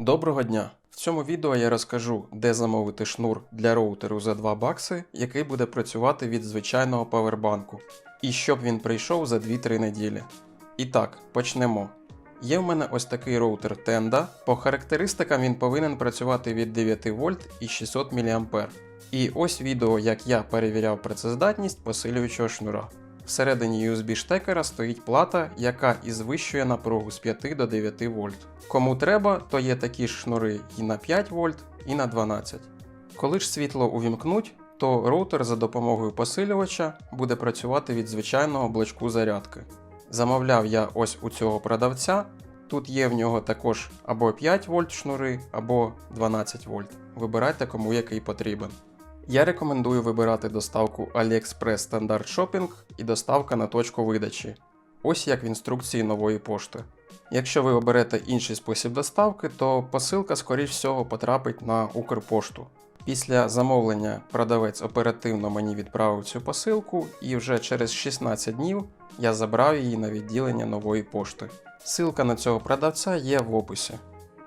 Доброго дня! В цьому відео я розкажу, де замовити шнур для роутеру за 2 бакси, який буде працювати від звичайного павербанку, і щоб він прийшов за 2-3 неділі. І так, почнемо. Є в мене ось такий роутер Tenda. По характеристикам він повинен працювати від 9 вольт і 600 мА. І ось відео, як я перевіряв працездатність посилюючого шнура. Всередині USB штекера стоїть плата, яка і звищує напругу з 5 до 9 вольт. Кому треба, то є такі ж шнури і на 5 вольт, і на 12. Коли ж світло увімкнуть, то роутер за допомогою посилювача буде працювати від звичайного блочку зарядки. Замовляв я ось у цього продавця. Тут є в нього також або 5 вольт шнури, або 12 вольт. Вибирайте кому який потрібен. Я рекомендую вибирати доставку AliExpress Standard Shopping і доставка на точку видачі. Ось як в інструкції нової пошти. Якщо ви оберете інший спосіб доставки, то посилка, скоріш всього, потрапить на Укрпошту. Після замовлення продавець оперативно мені відправив цю посилку, і вже через 16 днів я забрав її на відділення нової пошти. Силка на цього продавця є в описі.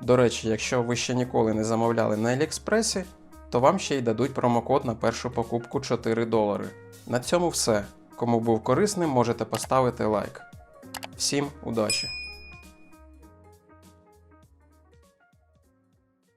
До речі, якщо ви ще ніколи не замовляли на Аліекспресі, то вам ще й дадуть промокод на першу покупку 4 долари. На цьому все. Кому був корисним, можете поставити лайк. Всім удачі!